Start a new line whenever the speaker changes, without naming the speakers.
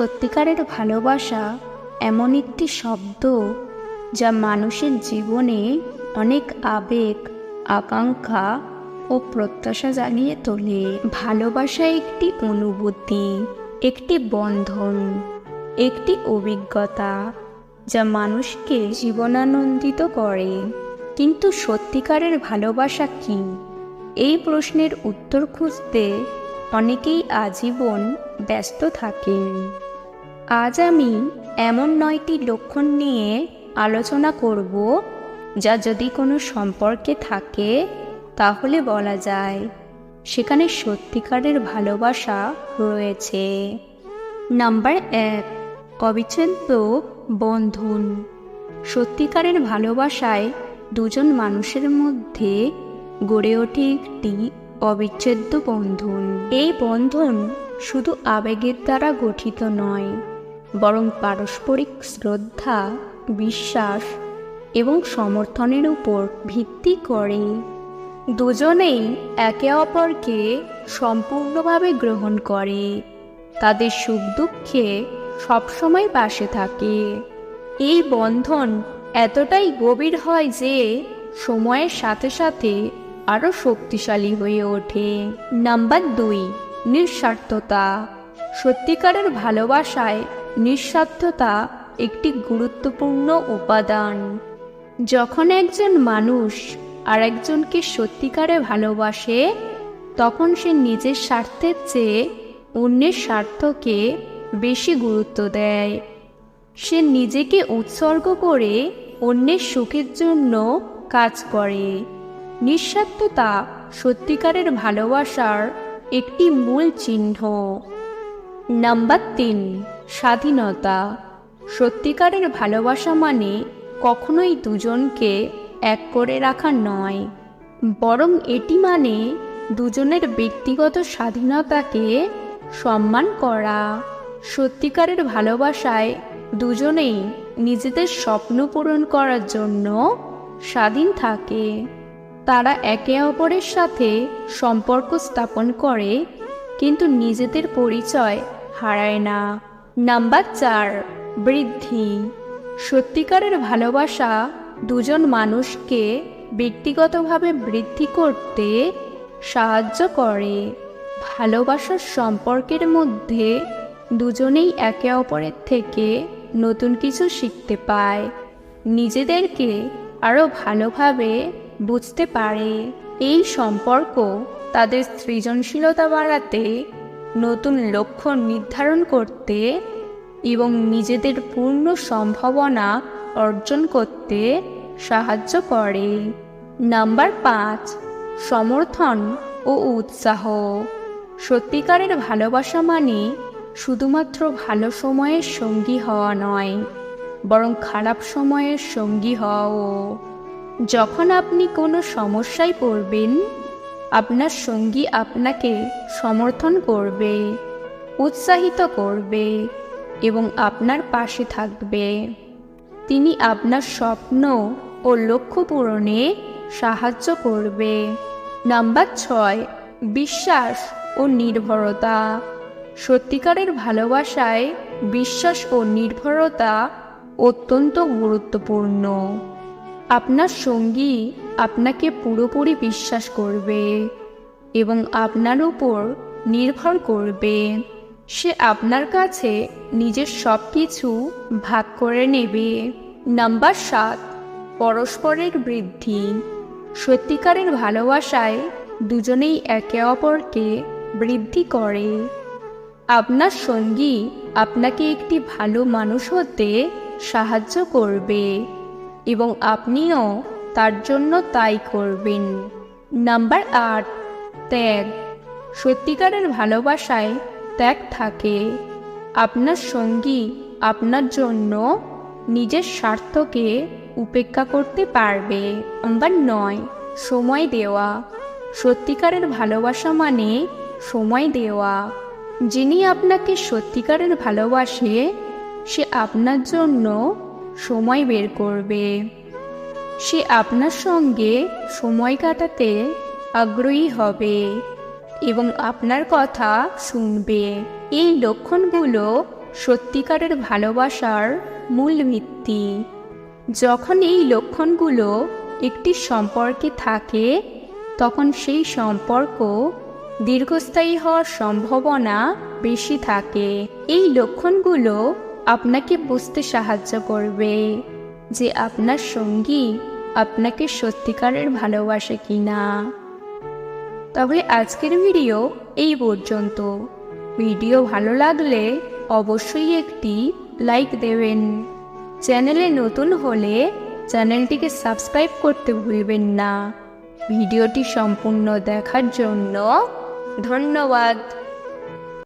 সত্যিকারের ভালোবাসা এমন একটি শব্দ যা মানুষের জীবনে অনেক আবেগ, আকাঙ্ক্ষা ও প্রত্যাশা জানিয়ে তোলে। ভালোবাসা একটি অনুভূতি, একটি বন্ধন, একটি অভিজ্ঞতা যা মানুষকে জীবনানন্দিত করে। কিন্তু সত্যিকারের ভালোবাসা কি? এই প্রশ্নের উত্তর খুঁজতে অনেকেই আজীবন ব্যস্ত থাকেন। আজ আমি এমন নয়টি লক্ষণ নিয়ে আলোচনা করব যা যদি কোনো সম্পর্কে থাকে, তাহলে বলা যায় সেখানে সত্যিকারের ভালোবাসা রয়েছে। নাম্বার এক, অবিচ্ছেদ্য বন্ধন। সত্যিকারের ভালোবাসায় দুজন মানুষের মধ্যে গড়ে ওঠে একটি অবিচ্ছেদ্য বন্ধন। এই বন্ধন শুধু আবেগের দ্বারা গঠিত নয় বরং পারস্পরিক শ্রদ্ধা, বিশ্বাস এবং সমর্থনের উপর ভিত্তি করে। দুজনেই একে অপরকে সম্পূর্ণভাবে গ্রহণ করে। তাদের সুখ দুঃখে সবসময় পাশে থাকে। এই বন্ধন এতটাই গভীর হয় যে সময়ের সাথে সাথে আরও শক্তিশালী হয়ে ওঠে। নাম্বার দুই, নিঃস্বার্থতা। সত্যিকারের ভালোবাসায় নিঃস্বার্থতা একটি গুরুত্বপূর্ণ উপাদান। যখন একজন মানুষ আর একজনকে সত্যিকারে ভালোবাসে, তখন সে নিজের স্বার্থের চেয়ে অন্যের স্বার্থকে বেশি গুরুত্ব দেয়। সে নিজেকে উৎসর্গ করে অন্যের সুখের জন্য কাজ করে। নিঃস্বার্থতা সত্যিকারের ভালোবাসার একটি মূল চিহ্ন। নাম্বার তিন স্বাধীনতা। সত্যিকারের ভালোবাসা মানে কখনোই দুজনকে এক করে রাখা নয়। বরং এটি মানে দুজনের ব্যক্তিগত স্বাধীনতাকে সম্মান করা। সত্যিকারের ভালোবাসায় দুজনেই নিজেদের স্বপ্ন পূরণ করার জন্য স্বাধীন থাকে। তারা একে অপরের সাথে সম্পর্ক স্থাপন করে, কিন্তু নিজেদের পরিচয় হারায় না। নাম্বার চার, বৃদ্ধি। সত্যিকারের ভালোবাসা দুজন মানুষকে ব্যক্তিগতভাবে বৃদ্ধি করতে সাহায্য করে। ভালোবাসার সম্পর্কের মধ্যে দুজনেই একে অপরের থেকে নতুন কিছু শিখতে পায়। নিজেদেরকে আরও ভালোভাবে বুঝতে পারে। এই সম্পর্ক তাদের সৃজনশীলতা বাড়াতে নতুন লক্ষ্য নির্ধারণ করতে এবং নিজেদের পূর্ণ সম্ভাবনা অর্জন করতে সাহায্য করে। নাম্বার পাঁচ, সমর্থন ও উৎসাহ। সত্যিকারের ভালোবাসা মানে শুধুমাত্র ভালো সময়ের সঙ্গী হওয়া নয়, বরং খারাপ সময়ের সঙ্গী হওয়াও। যখন আপনি কোনো সমস্যায় পড়বেন আপনার সঙ্গী আপনাকে সমর্থন করবে, উৎসাহিত করবে এবং আপনার পাশে থাকবে। তিনি আপনার স্বপ্ন ও লক্ষ্য পূরণে সাহায্য করবে। নাম্বার ছয়, বিশ্বাস ও নির্ভরতা। সত্যিকারের ভালোবাসায় বিশ্বাস ও নির্ভরতা অত্যন্ত গুরুত্বপূর্ণ। আপনার সঙ্গী আপনাকে পুরোপুরি বিশ্বাস করবে এবং আপনার উপর নির্ভর করবে। সে আপনার কাছে নিজের সব কিছু ভাগ করে নেবে। নাম্বার সাত, পরস্পরের বৃদ্ধি। সত্যিকারের ভালোবাসায় দুজনেই একে অপরকে বৃদ্ধি করে। আপনার সঙ্গী আপনাকে একটি ভালো মানুষ হতে সাহায্য করবে। এবং আপনিও তার জন্য তাই করবেন। নাম্বার আট, ত্যাগ। সত্যিকারের ভালোবাসায় ত্যাগ থাকে। আপনার সঙ্গী আপনার জন্য নিজের স্বার্থকে উপেক্ষা করতে পারবে। নাম্বার নয়, সময় দেওয়া। সত্যিকারের ভালোবাসা মানে সময় দেওয়া। যিনি আপনাকে সত্যিকারের ভালোবাসে, সে আপনার জন্য সময় বের করবে। সে আপনার সঙ্গে সময় কাটাতে আগ্রহী হবে এবং আপনার কথা শুনবে। এই লক্ষণগুলো সত্যিকারের ভালোবাসার মূল ভিত্তি। যখন এই লক্ষণগুলো একটি সম্পর্কে থাকে, তখন সেই সম্পর্ক দীর্ঘস্থায়ী হওয়ার সম্ভাবনা বেশি থাকে। এই লক্ষণগুলো আপনাকে বুঝতে সাহায্য করবে যে আপনার সঙ্গী আপনাকে সত্যিকারের ভালোবাসে কি না তবে আজকের ভিডিও এই পর্যন্ত। ভিডিও ভালো লাগলে অবশ্যই একটি লাইক দেবেন। চ্যানেলে নতুন হলে চ্যানেলটিকে সাবস্ক্রাইব করতে ভুলবেন না। ভিডিওটি সম্পূর্ণ দেখার জন্য ধন্যবাদ।